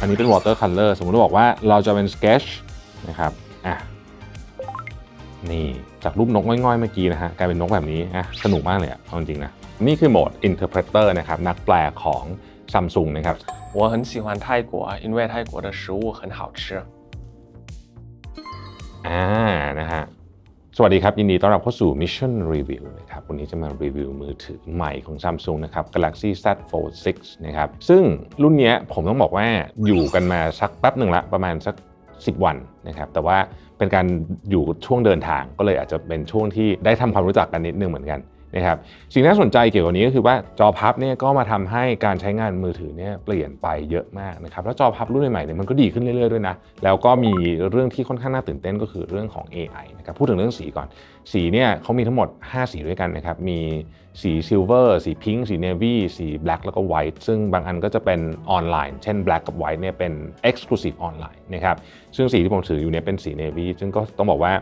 อันนี้เป็น watercolor สมมติว่าบอกว่าเราจะเป็น sketch นะครับอ่ะนี่จากรูปนกง่อยๆเมื่อกี้นะฮะกลายเป็นนกแบบนี้อ่ะสนุกมากเลยอะเอาจริงๆนะนี่คือโหมด interpreter นะครับนักแปลของ Samsung นะครับ 我很喜欢泰国，因为泰国的食物很好吃。 อ่า นะฮะ สวัสดีครับ ยินดีต้อนรับเข้าสู่ Mission Review นะครับวันนี้จะมารีวิวมือถือใหม่ของ Samsung นะครับ Galaxy Z Fold 6 นะครับ ซึ่งรุ่นนี้ผมต้องบอกว่าอยู่กันมาสักแป๊บหนึ่งละ ประมาณสัก 10 วันนะครับ แต่ว่าเป็นการอยู่ช่วงเดินทางก็เลยอาจจะเป็นช่วงที่ได้ทำความรู้จักกันนิดนึงเหมือนกัน นะครับสิ่งที่น่าสนใจเกี่ยวกับนี้ก็คือว่าจอพับเนี่ยก็มาทำให้การใช้งานมือถือเนี่ยเปลี่ยนไปเยอะมากนะครับแล้วจอพับรุ่นใหม่ๆเนี่ยมันก็ดีขึ้นเรื่อยๆด้วยนะแล้วก็มีเรื่องที่ค่อนข้างน่าตื่นเต้นก็คือเรื่องของ AI นะครับพูดถึงเรื่องสีก่อน สีเนี่ยเขามีทั้งหมด 5 สีด้วยกันนะครับมีสีซิลเวอร์สีพิงค์สีเนวี่สีแบล็กแล้วก็ไวท์ซึ่งบางอันก็จะเป็นออนไลน์ เช่นแบล็กกับไวท์เนี่ยเป็น Exclusive ออนไลน์นะครับซึ่งสีที่ผมถืออยู่เนี่ยเป็นสีเนวี่ซึ่งก็ต้องบอกว่า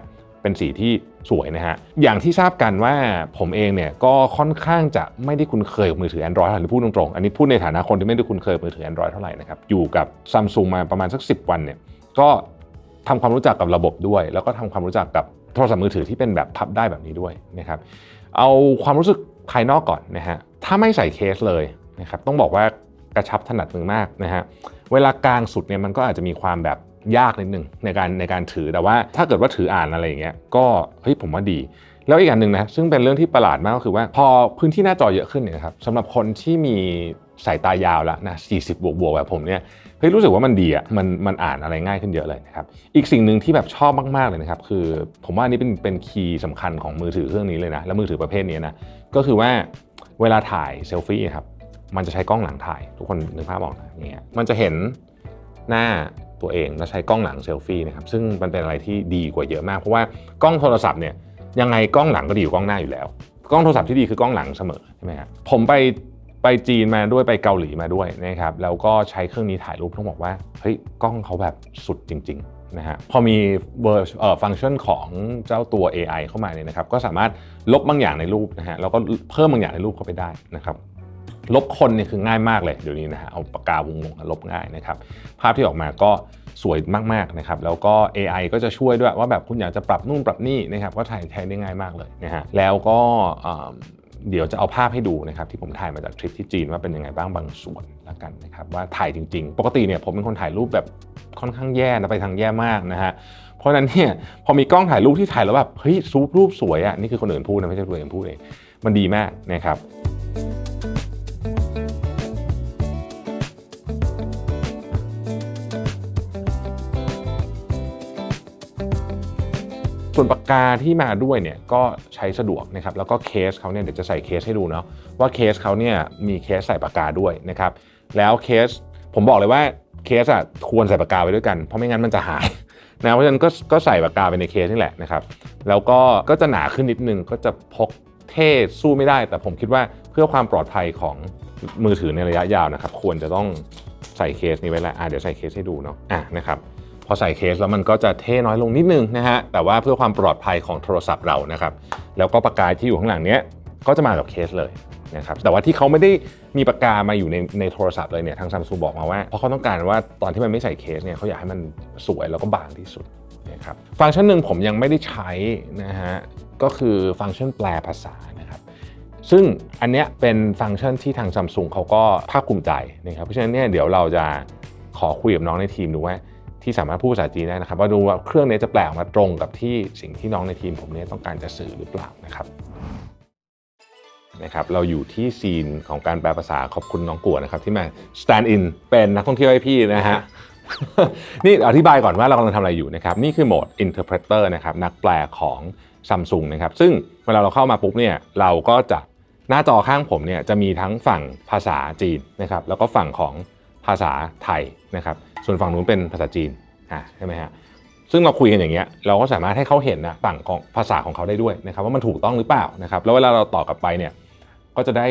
เป็นสีที่สวยนะฮะ อย่างที่ทราบกันว่าผมเองเนี่ยก็ค่อนข้างจะไม่ได้คุ้นเคยกับมือถือ Android เท่าไหรือพูดตรงๆ อันนี้พูดในฐานะคนที่ไม่ได้คุ้นเคยมือถือ Android เท่าไหร่นะครับ อยู่กับ Samsung มาประมาณสัก 10 วันเนี่ย ก็ทำความรู้จักกับระบบด้วย แล้วก็ทำความรู้จักกับโทรศัพท์มือถือที่เป็นแบบพับได้แบบนี้ด้วยนะครับ เอาความรู้สึกภายนอกก่อนนะฮะ ถ้าไม่ใส่เคสเลยนะครับ ต้องบอกว่ากระชับถนัดมือมากนะฮะ เวลากลางสุดเนี่ยมันก็อาจจะมีความแบบ ยากนิดหนึ่งในการในการถือแต่ว่าถ้าเกิดว่าถืออ่านอะไรอย่างเงี้ยก็เฮ้ยผมว่าดี แล้วอีกอันหนึ่งนะซึ่งเป็นเรื่องที่ประหลาดมากก็คือว่า พอพื้นที่หน้าจอเยอะขึ้นเนี่ยนะครับสำหรับคนที่มีสายตายาวแล้วนะ40 บวกบวกแบบผมเนี่ยเฮ้ยรู้สึกว่ามันดีอะมันมันอ่านอะไรง่ายขึ้นเยอะเลยนะครับอีกสิ่งหนึ่งที่แบบชอบมากๆเลยนะครับคือผมว่านนี้เป็นเป็นคีย์สำคัญของมือถือเครื่องนี้เลยนะและมือถือประเภทนี้นะก็คือว่าเวลาถ่ายเซลฟี่ครับมันจะใช้กล้องหลังถ่าย ทุกคนนึกภาพออกนะอย่างเงี้ยมันจะเห็นหน้า ตัวเองแล้วใช้กล้องหลังเซลฟี่นะครับซึ่งมันเป็นอะไรที่ดีกว่าเยอะมาก เพราะว่ากล้องโทรศัพท์เนี่ยยังไงกล้องหลังก็ดีกว่ากล้องหน้าอยู่แล้ว กล้องโทรศัพท์ที่ดีคือกล้องหลังเสมอใช่ไหมครับผมไปไปจีนมาด้วยไปเกาหลีมาด้วยนะครับแล้วก็ใช้เครื่องนี้ถ่ายรูปต้องบอกว่าเฮ้ยกล้องเขาแบบสุดจริงๆนะฮะพอมีเวอร์เอ่อฟังก์ชันของเจ้าตัว AI เข้ามาเนี่ยนะครับก็สามารถลบบางอย่างในรูปนะฮะแล้วก็เพิ่มบางอย่างในรูปเข้าไปได้นะครับ ลบคนเนี่ยคือง่ายมากเลยเดี๋ยวนี้นะฮะเอาปากกาวงๆลบง่ายนะครับ ภาพที่ออกมาก็สวยมากๆนะครับ แล้วก็ AI ก็จะช่วยด้วยว่าแบบคุณอยากจะปรับนู่นปรับนี่นะครับก็ถ่ายใช้ได้ง่ายมากเลยนะฮะแล้วก็เดี๋ยวจะเอาภาพให้ดูนะครับที่ผมถ่ายมาจากทริปที่จีนว่าเป็นยังไงบ้างบางส่วนละกันนะครับว่าถ่ายจริง ๆ ปกติเนี่ยผมเป็นคนถ่ายรูปแบบค่อนข้างแย่นะไปทางแย่มากนะฮะเพราะนั้นเนี่ยพอมีกล้องถ่ายรูปที่ถ่ายแล้วแบบเฮ้ยซูปรูปสวยอะนี่คือคนอื่นพูดนะไม่ใช่ตัวเองพูดเองมันดีมากนะครับ ส่วนปากกาที่มาด้วยเนี่ยก็ใช้สะดวกนะครับแล้วก็เคสเขาเนี่ยเดี๋ยวจะใส่เคสให้ดูเนาะว่าเคสเขาเนี่ยมีเคสใส่ปากกาด้วยนะครับแล้วเคสผมบอกเลยว่าเคสอะควรใส่ปากกาไว้ด้วยกัน เพราะไม่งั้นมันจะหายนะเพราะฉะนั้นก็ก็ใส่ปากกาไปในเคสนี่แหละนะครับแล้วก็ก็จะหนาขึ้นนิดนึงก็จะพกเท่สู้ไม่ได้ แต่ผมคิดว่าเพื่อความปลอดภัยของมือถือในระยะยาวนะครับควรจะต้องใส่เคสนี้ไว้แล้วอะเดี๋ยวใส่เคสให้ดูเนาะอะนะครับ พอใส่เคสแล้วมันก็จะเท่น้อยลงนิดนึงนะฮะแต่ว่าเพื่อความปลอดภัยของโทรศัพท์เรานะครับแล้วก็ปากกาที่อยู่ข้างหลังเนี้ยก็จะมากับเคสเลยนะครับแต่ว่าที่เขาไม่ได้มีปากกามาอยู่ในในโทรศัพท์เลยเนี่ยทางซัมซุงบอกมาว่าเพราะเขาต้องการว่าตอนที่มันไม่ใส่เคสเนี่ยเขาอยากให้มันสวยแล้วก็บางที่สุดนะครับฟังก์ชันหนึ่งผมยังไม่ได้ใช้นะฮะก็คือฟังก์ชันแปลภาษานะครับซึ่งอันเนี้ยเป็นฟังก์ชันที่ทางซัมซุงเขาก็ภาคภูมิใจนะครับเพราะฉะนั้นเนี่ยเดี๋ยวเราจะขอคุยกับน้องในทีมดูว่า ที่สามารถพูดภาษาจีนได้นะครับว่าดูว่าเครื่องนี้จะแปลออกมาตรงกับที่สิ่งที่น้องในทีมผมเนี่ยต้องการจะสื่อหรือเปล่านะครับนะครับเราอยู่ที่ซีนของการแปลภาษาขอบคุณน้องกัวนะครับที่มา stand in เป็นนักท่องเที่ยวให้พี่นะฮะนี่อธิบายก่อนว่าเรากำลังทำอะไรอยู่นะครับนี่คือโหมด interpreter นะครับนักแปลของ Samsung นะครับซึ่งเวลาเราเข้ามาปุ๊บเนี่ยเราก็จะหน้าจอข้างผมเนี่ยจะมีทั้งฝั่งภาษาจีนนะครับแล้วก็ฝั่งของภาษาไทยนะครับ ส่วนฝั่งนู้นเป็นภาษาจีนอ่าใช่ไหมฮะซึ่งเราคุยกันอย่างเงี้ยเราก็สามารถให้เขาเห็นนะฝั่งของภาษาของเขาได้ด้วยนะครับว่ามันถูกต้องหรือเปล่านะครับแล้วเวลาเราตอบกลับไปเนี่ยก็จะได้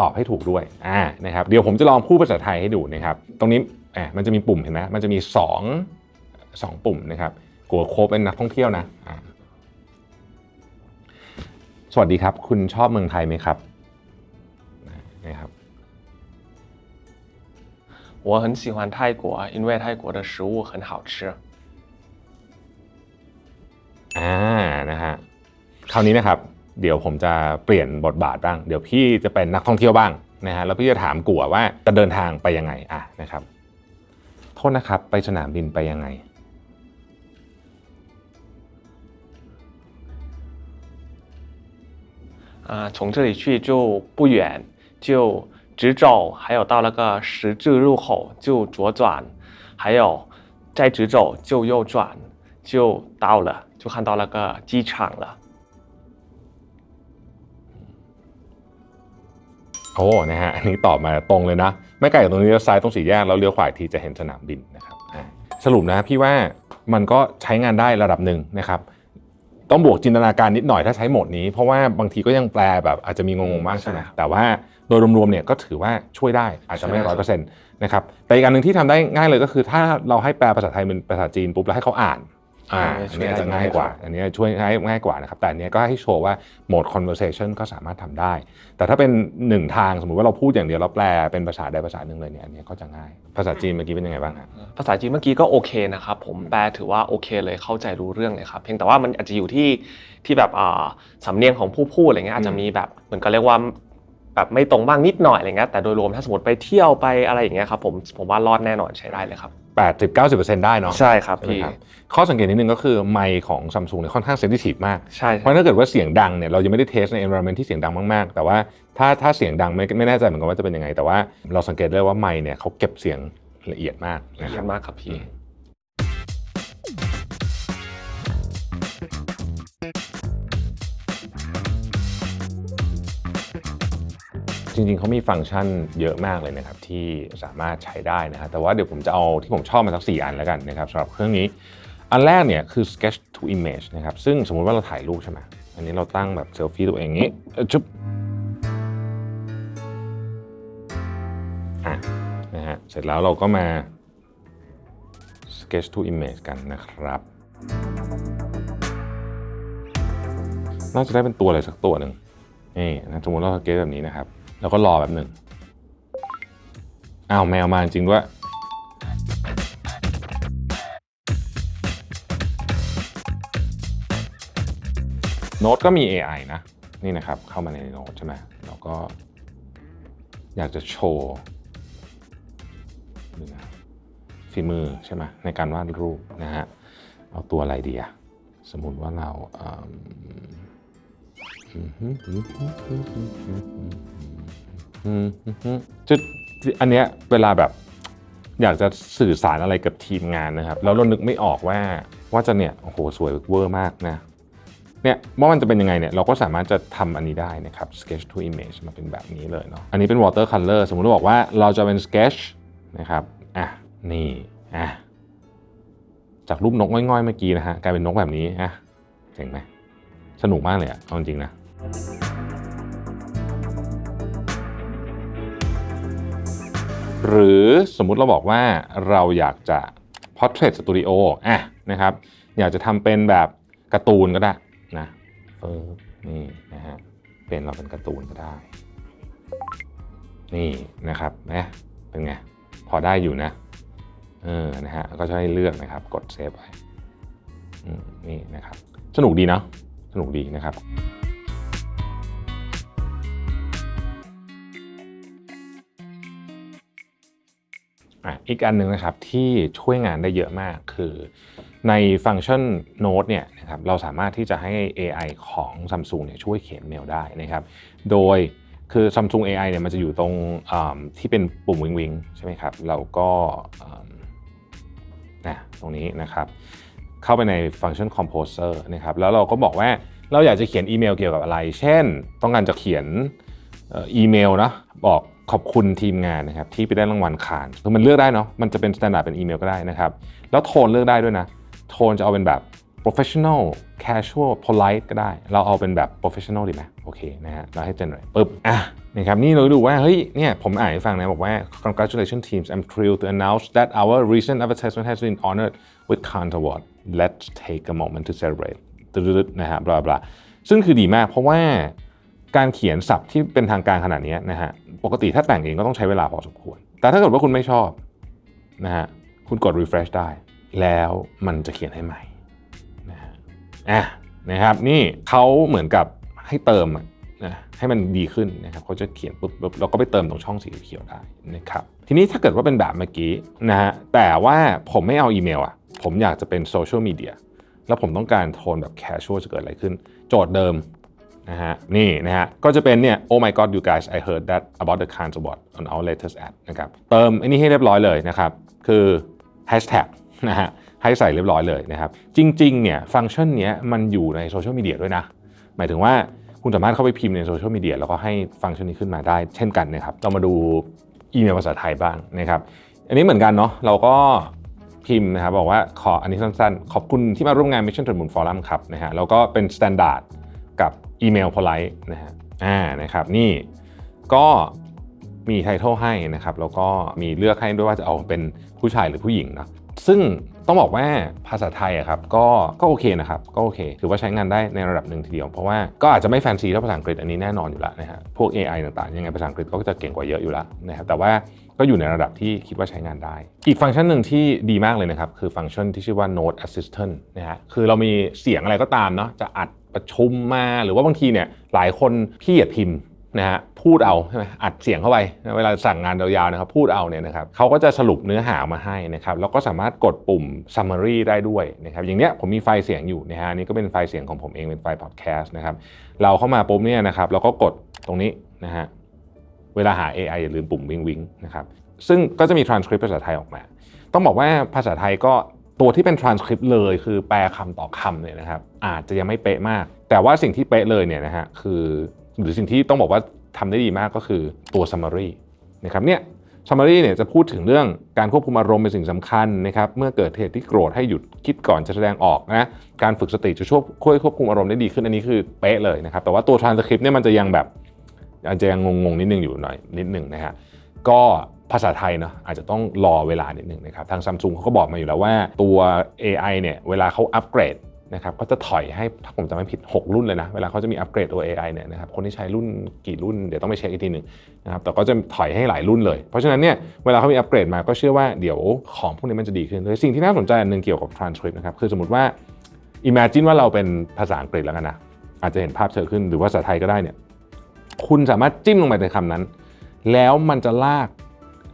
ตอบให้ถูกด้วยอ่านะครับเดี๋ยวผมจะลองพูดภาษาไทยให้ดูนะครับตรงนี้อ่ามันจะมีปุ่มเห็นไหมมันจะมีสองสองปุ่มนะครับกัวโคบเป็นนักท่องเที่ยวนะอ่าสวัสดีครับ คุณชอบเมืองไทยไหมครับนะครับ 我很喜欢泰国，因为泰国的食物很好吃。 อ่านะฮะคราวนี้นะครับ เดี๋ยวผมจะเปลี่ยนบทบาทบ้าง เดี๋ยวพี่จะเป็นนักท่องเที่ยวบ้างนะฮะแล้วพี่จะถามกัวว่าจะเดินทางไปยังไงอ่ะนะครับ โทษนะครับไปสนามบินไปยังไง 啊、从这里去就不远，就 直走，还有到那个十字路口就左转，还有再直走就右转，就到了，就看到那个机场了。 โอ้นะฮะอันนี้ตอบมาตรงเลยนะ ไม่ไกลจากตรงนี้เลี้ยวซ้ายตรงสี่แยกแล้วเลี้ยวขวาอีกทีจะเห็นสนามบินนะครับอ่าสรุปนะพี่ว่ามันก็ใช้งานได้ระดับหนึ่งนะครับ ต้องบวกจินตนาการนิดหน่อยถ้าใช้โหมดนี้ เพราะว่าบางทีก็ยังแปลแบบอาจจะมีงงๆบ้างใช่ไหม ใช่ครับ แต่ว่า โดยรวมๆเนี่ยก็ถือว่าช่วยได้อาจจะไม่ใช่ร้ครัอยบเปอร์เซ็นต์นะครับแต่อีกอันหนึ่งที่ทำได้ง่ายเลยก็คือ ถ้าเราให้แปลภาษาไทยเป็นภาษาจีนปุ๊บแล้วให้เขาอ่านอ่าอันนี้อาจจะง่ายกว่า อันนี้ช่วยง่ายง่ายกว่านะครับแต่อันนี้ก็ให้โชว์ว่าโหมด conversation ก็สามารถทำได้ แต่ถ้าเป็นหนึ่งทางสมมุติว่าเราพูดอย่างเดียวเราแปลเป็นภาษาใดภาษาหนึ่งเลยเนี่ยอันนี้ก็จะง่าย ภาษาจีนเมื่อกี้เป็นยังไงบ้างฮะภาษาจีนเมื่อกี้ก็โอเคนะครับผมแปลถือว่าโอเคเลยเข้าใจรู้เรื่องเลยครับเพียงแต่ว่ามันอาจจะอยู่ที่ที่แบบอ่าสำเนียงของผู้พูดอะไรเงี้ยอาจจะมีแบบเหมือนก็เรียกว่า แบบไม่ตรงบ้างนิดหน่อยอะไรเงี้ยแต่โดยรวมถ้าสมมติไปเที่ยวไปอะไรอย่างเงี้ยครับผมผมว่ารอดแน่นอนใช้ได้เลยครับ80-90%ได้เนาะใช่ครับใช่ไหมพี่ครับข้อสังเกตนิดนึงก็คือไมค์ของซัมซุงเนี่ยค่อนข้างเซนซิทีฟมากใช่เพราะถ้าเกิดว่าเสียงดังเนี่ยเรายังไม่ได้เทสใน environment ที่เสียงดังมากๆ แต่ว่าถ้าถ้าเสียงดังไม่ไม่แน่ใจเหมือนกันว่าจะเป็นยังไง แต่ว่าเราสังเกตได้ว่าไมค์เนี่ยเขาเก็บเสียงละเอียดมากนะคเยี่รัยบมมากครับพี่ จริงๆเขามีฟังก์ชันเยอะมากเลยนะครับที่สามารถใช้ได้นะฮะแต่ว่าเดี๋ยวผมจะเอาที่ผมชอบมาสัก 4 อันแล้วกันนะครับสำหรับเครื่องนี้ อันแรกเนี่ยคือ sketch to image นะครับซึ่งสมมุติว่าเราถ่ายรูปใช่ไหมอันนี้เราตั้งแบบเซลฟี่ตัวเองงี้เอ้ยจุ๊บอะนะฮะเสร็จแล้วเราก็มา sketch to image กันนะครับน่าจะได้เป็นตัวอะไรสักตัวหนึ่งนี่นะสมมติเราสเก็ตแบบนี้นะครับ แล้วก็รอแบบหนึ่งอ้าวแมวมาจริงด้วยโน้ตก็มี AI นะ นี่นะครับ เข้ามาในโน้ตใช่ไหมแล้วก็ อยากจะโชว์ดูนะฝีมือใช่ไหมในการวาดรูปนะฮะ เอาตัวอะไรดีอะสมมติว่าเรา อืมจุดอันเนี้ยเวลาแบบอยากจะสื่อสารอะไรกับทีมงานนะครับ แล้วเรานึกไม่ออกว่าว่าจะเนี่ยโอ้โหสวยเวอร์มากนะเนี่ยว่ามันจะเป็นยังไงเนี่ยเราก็สามารถจะทำอันนี้ได้นะครับ sketch to image มาเป็นแบบนี้เลยเนาะอันนี้เป็น water color สมมุติว่าบอกว่าเราจะเป็น sketch นะครับอะนี่อะจากรูปนกง่อยๆเมื่อกี้นะฮะกลายเป็นนกแบบนี้อะเจ๋งไหมสนุกมากเลยอะเอาจริงๆนะ หรือสมมุติเราบอกว่าเราอยากจะ portrait studio อะนะครับ อยากจะทำเป็นแบบการ์ตูนก็ได้นะเออนี่นะฮะเป็นเราเป็นการ์ตูนก็ได้ นี่นะครับนะเป็นไง พอได้อยู่นะเออนะฮะก็จะให้เลือกนะครับกดเซฟไปอืมนี่นะครับ สนุกดีเนาะสนุกดีนะครับ อีกอันหนึ่งนะครับที่ช่วยงานได้เยอะมากคือในฟังก์ชัน Note เนี่ยนะครับเราสามารถที่จะให้ AI ของ Samsung เนี่ยช่วยเขียนเมลได้นะครับโดยคือ Samsung AI เนี่ยมันจะอยู่ตรงที่เป็นปุ่มวิงวิงใช่ไหมครับเราก็นะตรงนี้นะครับเข้าไปในฟังก์ชัน Composer นะครับแล้วเราก็บอกว่าเราอยากจะเขียนอีเมลเกี่ยวกับอะไร เช่น ต้องการจะเขียน อีเมลนะบอกขอบคุณทีมงานนะครับที่ไปได้รางวัลคานคือมันเลือกได้เนาะมันจะเป็น s t ต n d า r d เป็นอีเมลก็ได้นะครับ แล้วโทนเลือกได้ด้วยนะ โทนจะเอาเป็นแบบ professional casual polite ก็ได้ เราเอาเป็นแบบ professional ดีไหมโอเคนะฮะเราให้ generate ปุ๊บอะนะครับนี่เราดูว่า เฮ้ยเนี่ยผมอ่านให้ฟังนะ บอกว่า congratulations teams I'm thrilled to announce that our recent advertisement has been honored with Cannes Award let's take a moment to celebrate ตึ๊ดๆนะฮะบลาบลาซึ่งคือดีมากเพราะว่า การเขียนศัพท์ที่เป็นทางการขนาดนี้นะฮะปกติถ้าแต่งเองก็ต้องใช้เวลาพอสมควร แต่ถ้าเกิดว่าคุณไม่ชอบนะฮะคุณกด refresh ได้ แล้วมันจะเขียนให้ใหม่นะฮะอะนะครับนี่เขาเหมือนกับให้เติมนะให้มันดีขึ้นนะครับเขาจะเขียนปุ๊บเราก็ไปเติมตรงช่องสีเขียวได้นะครับทีนี้ถ้าเกิดว่าเป็นแบบเมื่อกี้นะฮะแต่ว่าผมไม่เอาอีเมลอะผมอยากจะเป็นโซเชียลมีเดียแล้วผมต้องการโทนแบบ casual จะเกิดอะไรขึ้น โจทย์เดิม นะฮะนี่นะฮะก็จะเป็นเนี่ย oh my god you guys I heard that about the cancer bot on our latest ad นะครับเติมอันนี้ให้เรียบร้อยเลยนะครับ คือ hashtag นะฮะให้ใส่เรียบร้อยเลยนะครับ จริงๆเนี่ยฟังก์ชันนี้มันอยู่ในโซเชียลมีเดียด้วยนะ หมายถึงว่าคุณสามารถเข้าไปพิมพ์ในโซเชียลมีเดียแล้วก็ให้ฟังก์ชันนี้ขึ้นมาได้เช่นกันนะครับ เรามาดูอีเมลภาษาไทยบ้างนะครับ อันนี้เหมือนกันเนาะเราก็พิมพ์นะครับบอกว่าขออันนี้สั้นๆ ขอบคุณที่มาร่วมงาน Mission to the Moon Forum ครับนะฮะแล้วก็เป็น standard กับอีเมล polite นะฮะอ่านะครับนี่ก็มีไทท l e ให้นะครับแล้วก็มีเลือกให้ด้วยว่าจะเอาเป็นผู้ชายหรือผู้หญิงเนาะซึ่งต้องบอกว่าภาษาไทยอะครับก็ก็โอเคนะครับก็โอเค ถือว่าใช้งานได้ในระดับหนึ่งทีเดียว เพราะว่าก็อาจจะไม่แฟนซีเท่าภาษาอังกฤษอันนี้แน่นอนอยู่แล้วนะฮะพวก AI ต่างๆ ยังไงภาษาอังกฤษก็จะเก่งกว่าเยอะอยู่แล้วนะครับแต่ว่าก็อยู่ในระดับที่คิดว่าใช้งานได้ อีกฟังก์ชันหนึ่งที่ดีมากเลยนะครับ คือฟังก์ชันที่ชื่อว่า Note Assistant นะฮะคือเรามีเสียงอะไรก็ตามเนาะจะอัด ประชุมมา หรือว่าบางทีเนี่ยหลายคนขี้เกียจพิมพ์นะฮะพูดเอาใช่ไหมอัดเสียงเข้าไปเวลาสั่งงานยาวๆนะครับพูดเอาเนี่ยนะครับเขาก็จะสรุปเนื้อหามาให้นะครับแล้วก็สามารถกดปุ่ม summary ได้ด้วยนะครับอย่างเนี้ยผมมีไฟล์เสียงอยู่นะฮะนนี่ก็เป็นไฟล์เสียงของผมเองเป็นไฟล์ podcast นะครับเราเข้ามาปุ๊บเนี่ยนะครับเราก็กดตรงนี้นะฮะเวลาหา AI อย่าลืมปุ่มวิงวิงนะครับซึ่งก็จะมี transcript ภาษาไทยออกมา ต้องบอกว่าภาษาไทยก็ ตัวที่เป็น transcript เลยคือแปลคำต่อคำเนี่ยนะครับอาจจะยังไม่เป๊ะมาก แต่ว่าสิ่งที่เป๊ะเลยเนี่ยนะฮะคือหรือสิ่งที่ต้องบอกว่าทำได้ดีมากก็คือตัว summary นะครับเนี่ย summary เนี่ยจะพูดถึงเรื่องการควบคุมอารมณ์เป็นสิ่งสำคัญนะครับเมื่อเกิดเหตุที่โกรธให้หยุดคิดก่อนจะแสดงออกนะการฝึกสติจะช่วยช่วยควบคุมอารมณ์ได้ดีขึ้นอันนี้คือเป๊ะเลยนะครับแต่ว่าตัว transcript เนี่ยมันจะยังแบบอาจจะยังงงๆนิดนึงอยู่หน่อยนิดนึงนะฮะก็ ภาษาไทยเนาะอาจจะต้องรอเวลานิดนึงนะครับ ทางซัมซุงเขาก็บอกมาอยู่แล้วว่าตัว AI เนี่ยเวลาเขาอัปเกรดนะครับก็จะถอยให้ถ้าผมจำไม่ผิด 6 รุ่นเลยนะ เวลาเขาจะมีอัปเกรดตัว AI เนี่ยนะครับคนที่ใช้รุ่นกี่รุ่นเดี๋ยวต้องไปเช็คอีกทีหนึ่งนะครับแต่ก็จะถอยให้หลายรุ่นเลย เพราะฉะนั้นเนี่ยเวลาเขามีอัปเกรดมาก็เชื่อว่าเดี๋ยวของพวกนี้มันจะดีขึ้นเลยสิ่งที่น่าสนใจอันหนึงเกี่ยวกับ transcript นะครับคือสมมติว่า imagine ว่าเราเป็นภาษาอังกฤษแล้วกันนะอาจจะเห็นภาพเชิญขึ้นหรือว่าภาษาไทยก็ได้เนี่ยคุณสามารถจิ้มลงไปในคำนั้น แล้วมันจะลาก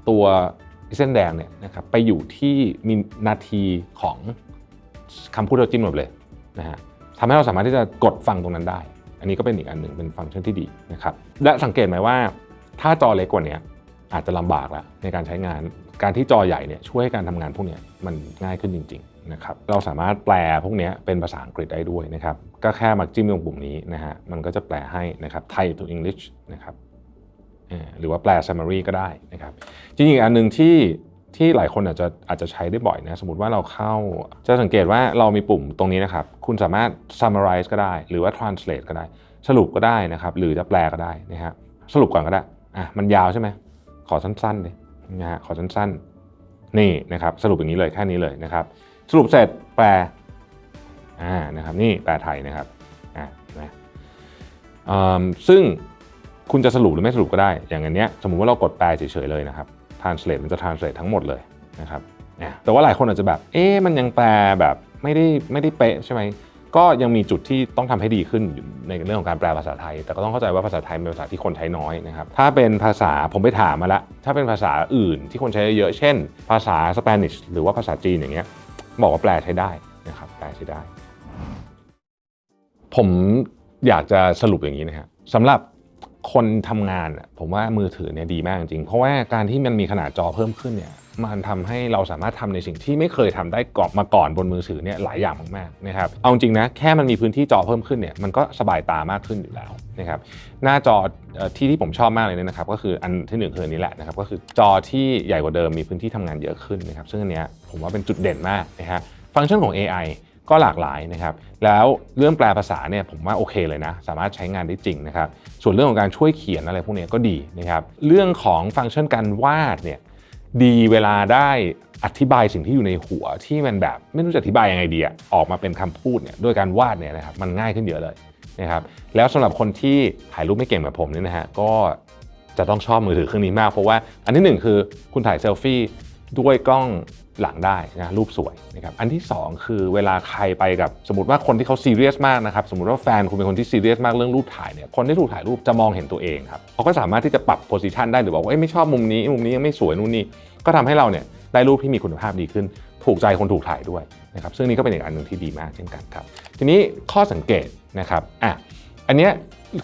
ตัวเส้นแดงเนี่ยนะครับไปอยู่ที่มีนาทีของคำพูดที่เราจิ้มลงไปเลยนะฮะทำให้เราสามารถที่จะกดฟังตรงนั้นได้ อันนี้ก็เป็นอีกอันหนึ่งเป็นฟังก์ชันที่ดีนะครับและสังเกตไหมว่า ถ้าจอเล็กกว่านี้อาจจะลำบากแล้วในการใช้งานการที่จอใหญ่เนี่ยช่วยให้การทำงานพวกนี้มันง่ายขึ้นจริงๆนะครับเราสามารถแปลพวกนี้เป็นภาษาอังกฤษได้ด้วยนะครับก็แค่มาจิ้มลงปุ่มนี้นะฮะมันก็จะแปลให้นะครับไทย to English นะครับ หรือว่าแปล summary ก็ได้นะครับจริงๆอีกอันหนึ่งที่ที่หลายคนอาจจะอาจจะใช้ได้บ่อยนะสมมติว่าเราเข้าจะสังเกตว่าเรามีปุ่มตรงนี้นะครับ คุณสามารถ summarize ก็ได้ หรือว่า translate ก็ได้ สรุปก็ได้นะครับ หรือจะแปลก็ได้นะฮะสรุปก่อนก็ได้อะมันยาวใช่ไหมขอสั้นๆเลยนะฮะขอสั้นๆ นี่นะครับ สรุปอย่างนี้เลยแค่นี้เลยนะครับ สรุปเสร็จแปลอ่านะครับ นี่แปลไทยนะครับอ่านะอืมซึ่ง คุณจะสรุปหรือไม่สรุปก็ได้ อย่างอันเนี้ยสมมุติว่าเรากดแปลเฉยๆเลยนะครับ translate มันจะ translate ทั้งหมดเลยนะครับแต่ว่าหลายคนอาจจะแบบ เอ๊ะมันยังแปลแบบไม่ได้ไม่ได้เป๊ะใช่ไหมก็ยังมีจุดที่ต้องทำให้ดีขึ้นในเรื่องของการแปลภาษาไทย แต่ก็ต้องเข้าใจว่าภาษาไทยเป็นภาษาที่คนใช้น้อยนะครับ ถ้าเป็นภาษาผมไปถามมาละ ถ้าเป็นภาษาอื่นที่คนใช้เยอะ เช่น ภาษาสเปนิชหรือว่าภาษาจีนอย่างเงี้ย บอกว่าแปลใช้ได้นะครับ แปลใช้ได้ ผมอยากจะสรุปอย่างนี้นะครับสำหรับ คนทำงานอะผมว่ามือถือเนี่ยดีมากจริง เพราะว่าการที่มันมีขนาดจอเพิ่มขึ้นเนี่ยมันทำให้เราสามารถทำในสิ่งที่ไม่เคยทำได้ก่อนมาก่อนบนมือถือเนี่ยหลายอย่างมากๆนะครับเอาจริงนะแค่มันมีพื้นที่จอเพิ่มขึ้นเนี่ยมันก็สบายตามากขึ้นอยู่แล้วนะครับหน้าจอที่ที่ผมชอบมากเลยเนี่ยนะครับก็คืออันที่หนึ่งคืออันนี้แหละนะครับก็คือจอที่ใหญ่กว่าเดิมมีพื้นที่ทำงานเยอะขึ้นนะครับซึ่งอันเนี้ยผมว่าเป็นจุดเด่นมากนะฮะฟังก์ชันของ AI ก็หลากหลายนะครับ แล้วเรื่องแปลภาษาเนี่ยผมว่าโอเคเลยนะ สามารถใช้งานได้จริงนะครับ ส่วนเรื่องของการช่วยเขียนอะไรพวกนี้ก็ดีนะครับ เรื่องของฟังก์ชันการวาดเนี่ยดีเวลาได้อธิบายสิ่งที่อยู่ในหัวที่มันแบบไม่รู้จะอธิบายยังไงดีอะออกมาเป็นคำพูดเนี่ยด้วยการวาดเนี่ยนะครับมันง่ายขึ้นเยอะเลยนะครับแล้วสำหรับคนที่ถ่ายรูปไม่เก่งแบบผมเนี่ยนะฮะก็จะต้องชอบมือถือเครื่องนี้มากเพราะว่าอันที่หนึ่งคือคุณถ่ายเซลฟี่ด้วยกล้อง หลังได้นะรูปสวยนะครับอันที่ 2 คือเวลาใครไปกับสมมติว่าคนที่เขาซีเรียสมากนะครับสมมติว่าแฟนคุณเป็นคนที่ซีเรียสมากเรื่องรูปถ่ายเนี่ยคนที่ถูกถ่ายรูปจะมองเห็นตัวเองครับเขาก็สามารถที่จะปรับโพสิชันได้หรือบอกว่าเอ้ยไม่ชอบมุมนี้มุมนี้ยังไม่สวยนู่นนี่ก็ทำให้เราเนี่ยได้รูปที่มีคุณภาพดีขึ้น ถูกใจคนถูกถ่ายด้วยนะครับซึ่งนี่ก็เป็นอีกอันหนึ่งที่ดีมากเช่นกันครับ ทีนี้ข้อสังเกตนะครับอะอันเนี้ย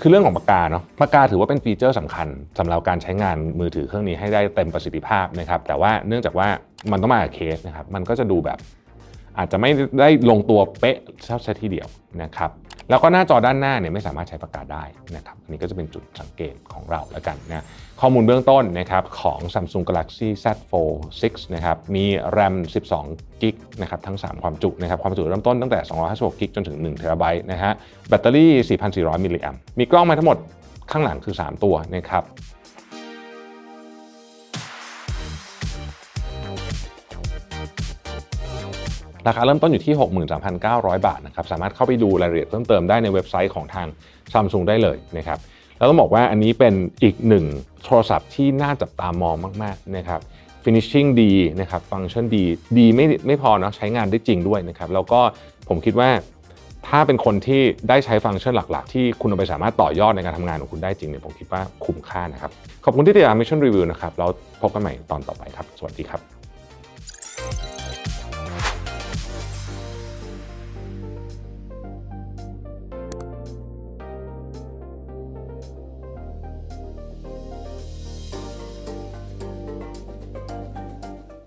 คือเรื่องของปากกาเนาะปากกาถือว่าเป็นฟีเจอร์สำคัญสำหรับการใช้งานมือถือเครื่องนี้ให้ได้เต็มประสิทธิภาพนะครับแต่ว่าเนื่องจากว่า มันต้องมากับเคสนะครับมันก็จะดูแบบอาจจะไม่ได้ลงตัวเป๊ะซะทีเดียวนะครับแล้วก็หน้าจอด้านหน้าเนี่ยไม่สามารถใช้ปากกาได้นะครับอันนี้ก็จะเป็นจุดสังเกตของเราแล้วกันนะข้อมูลเบื้องต้นนะครับของ Samsung Galaxy Z Fold 6นะครับมี RAM 12กิกนะครับทั้ง 3 ความจุนะครับความจุเริ่มต้นตั้งแต่ 256กิกจนถึง1เทราไบต์นะฮะแบตเตอรี่ 4,400 มิลลิแอมมีกล้องมาทั้งหมดข้างหลังคือ 3 ตัวนะครับ ราคาเริ่มต้นอยู่ที่ 63,900 บาทนะครับสามารถเข้าไปดูรายละเอียดเพิ่มเติมได้ในเว็บไซต์ของทาง Samsung ได้เลยนะครับแล้วต้องบอกว่าอันนี้เป็นอีกหนึ่งโทรศัพท์ที่น่าจับตามองมากๆนะครับ finishing ดีนะครับฟังก์ชันดีดีไม่ไม่พอเนาะใช้งานได้จริงด้วยนะครับแล้วก็ผมคิดว่าถ้าเป็นคนที่ได้ใช้ฟังก์ชันหลัก ๆ ที่คุณเอาไปสามารถต่อยอดในการทำงานของคุณได้จริงเนี่ยผมคิดว่าคุ้มค่านะครับ ขอบคุณที่ติดตาม Mission Review นะครับ เราพบกันใหม่ตอนต่อไปครับ สวัสดีครับ